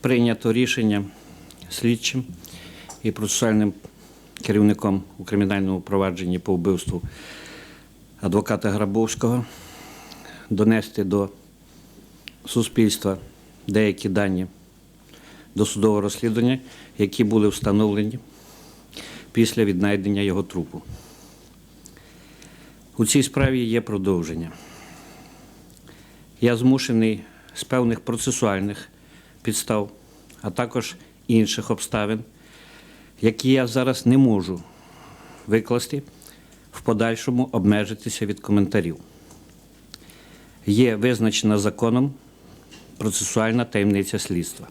прийнято рішення слідчим і процесуальним керівником у кримінальному провадженні по вбивству адвоката Грабовського донести до суспільства деякі дані досудового розслідування, які були встановлені після віднайдення його трупу. У цій справі є продовження. Я змушений з певних процесуальних підстав, а також інших обставин, які я зараз не можу викласти, в подальшому обмежитися від коментарів. Є визначена законом процесуальна таємниця слідства,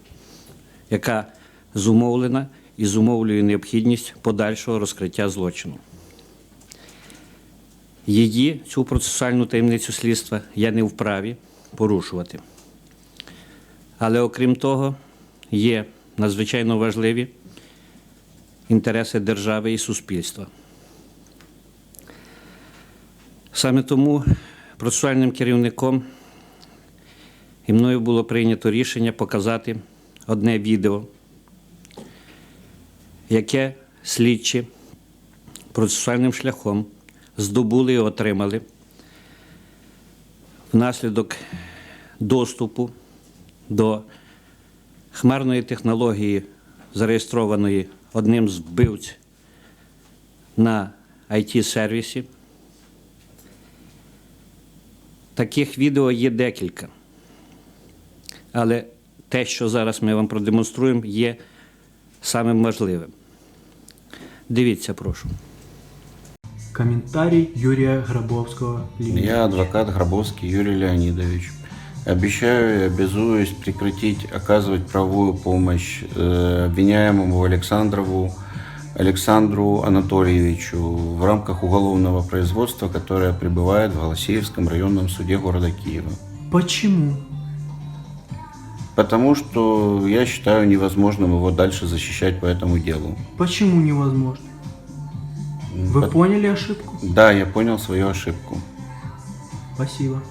яка зумовлена і зумовлює необхідність подальшого розкриття злочину. Її, цю процесуальну таємницю слідства, я не вправі порушувати. Але окрім того, є надзвичайно важливі інтереси держави і суспільства. Саме тому процесуальним керівником і мною було прийнято рішення показати одне відео, яке слідчі процесуальним шляхом здобули і отримали внаслідок доступу до хмарної технології, зареєстрованої одним з вбивць на IT-сервісі. Таких відео є декілька. Але те, що зараз ми вам продемонструємо, є самим важливим. Дивіться, прошу. Комментарий Юрия Гробовского. Линия. Я адвокат Гробовский Юрий Леонидович. Обещаю и обязуюсь прекратить оказывать правовую помощь э, обвиняемому Александрову Александру Анатольевичу в рамках уголовного производства, которое пребывает в Голосеевском районном суде города Киева. Почему? Потому что я считаю невозможным его дальше защищать по этому делу. Почему невозможно? Вы Пот- поняли ошибку? Да, я понял свою ошибку. Спасибо.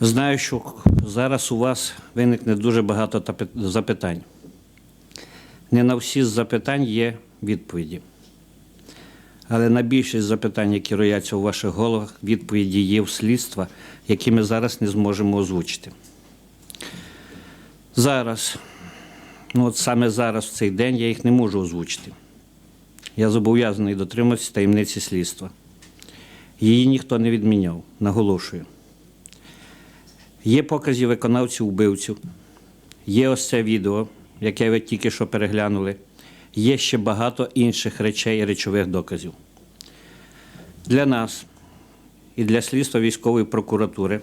Знаю, що зараз у вас виникне дуже багато запитань. Не на всі з запитань є відповіді. Але на більшість запитань, які рояться у ваших головах, відповіді є в слідства, які ми зараз не зможемо озвучити. Зараз, ну от саме зараз, в цей день, я їх не можу озвучити. Я зобов'язаний дотримуватися таємниці слідства. Її ніхто не відміняв, наголошую. Є покази виконавців вбивців, є ось це відео, яке ви тільки що переглянули. Є ще багато інших речей і речових доказів. Для нас і для слідства військової прокуратури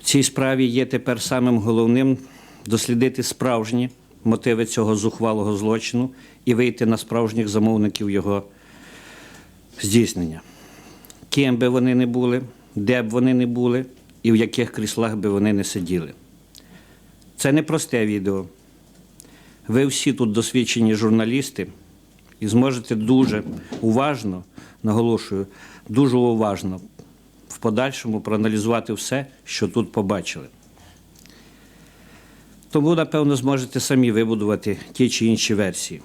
в цій справі є тепер самим головним дослідити справжні мотиви цього зухвалого злочину і вийти на справжніх замовників його здійснення ким би вони не були, де б вони не були і в яких кріслах би вони не сиділи. Це не просте відео. Ви всі тут досвідчені журналісти і зможете дуже уважно, наголошую, дуже уважно в подальшому проаналізувати все, що тут побачили. Тому, напевно, зможете самі вибудувати ті чи інші версії.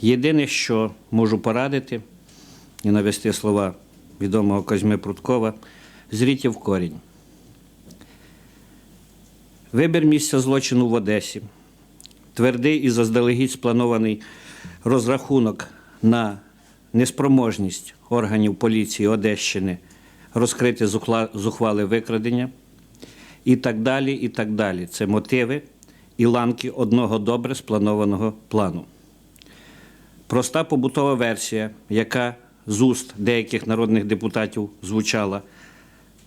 Єдине, що можу порадити, і навести слова відомого Козьми Пруткова, зріть в корінь. Вибір місця злочину в Одесі, твердий і заздалегідь спланований розрахунок на неспроможність органів поліції Одещини розкрити зухвале викрадення і так далі, і так далі. Це мотиви і ланки одного добре спланованого плану. Проста побутова версія, яка з уст деяких народних депутатів звучала,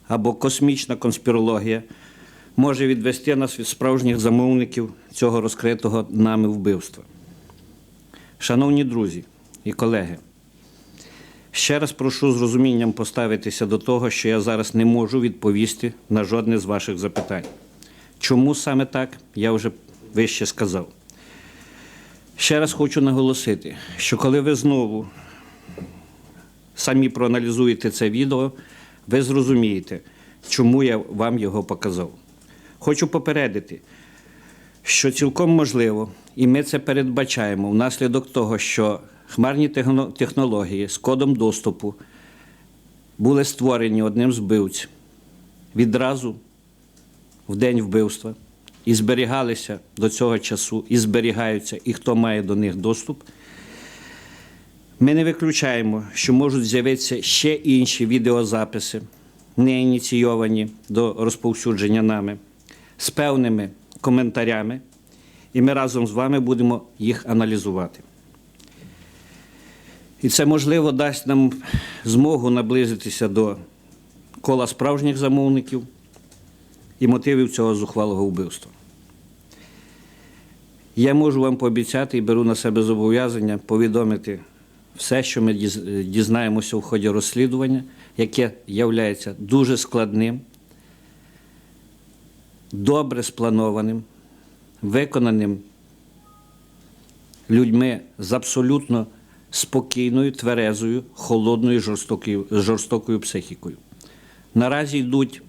або космічна конспірологія, може відвести нас від справжніх замовників цього розкритого нами вбивства. Шановні друзі і колеги, ще раз прошу з розумінням поставитися до того, що я зараз не можу відповісти на жодне з ваших запитань. Чому саме так, я вже вище сказав. Ще раз хочу наголосити, що коли ви знову самі проаналізуєте це відео, ви зрозумієте, чому я вам його показав. Хочу попередити, що цілком можливо, і ми це передбачаємо внаслідок того, що хмарні технології з кодом доступу були створені одним з вбивців відразу в день вбивства і зберігалися до цього часу, і зберігаються, і хто має до них доступ. Ми не виключаємо, що можуть з'явитися ще інші відеозаписи, не ініційовані до розповсюдження нами, з певними коментарями, і ми разом з вами будемо їх аналізувати. І це, можливо, дасть нам змогу наблизитися до кола справжніх замовників і мотивів цього зухвалого вбивства. Я можу вам пообіцяти і беру на себе зобов'язання повідомити все, що ми дізнаємося в ході розслідування, яке є дуже складним, добре спланованим, виконаним людьми з абсолютно спокійною, тверезою, холодною, жорстокою, жорстокою психікою. Наразі йдуть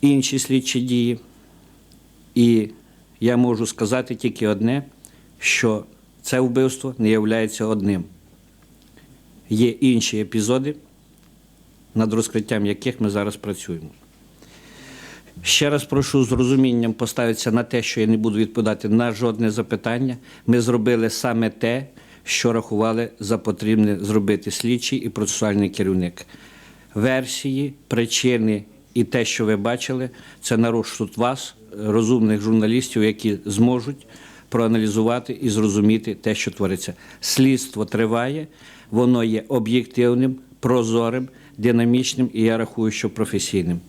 інші слідчі дії, і я можу сказати тільки одне, що це вбивство не є одним. Є інші епізоди, над розкриттям яких ми зараз працюємо. Ще раз прошу з розумінням поставитися на те, що я не буду відповідати на жодне запитання. Ми зробили саме те, що рахували за потрібне зробити слідчий і процесуальний керівник. Версії, причини і те, що ви бачили, це на вас, розумних журналістів, які зможуть проаналізувати і зрозуміти те, що твориться. Слідство триває, воно є об'єктивним, прозорим, динамічним і я рахую, що професійним.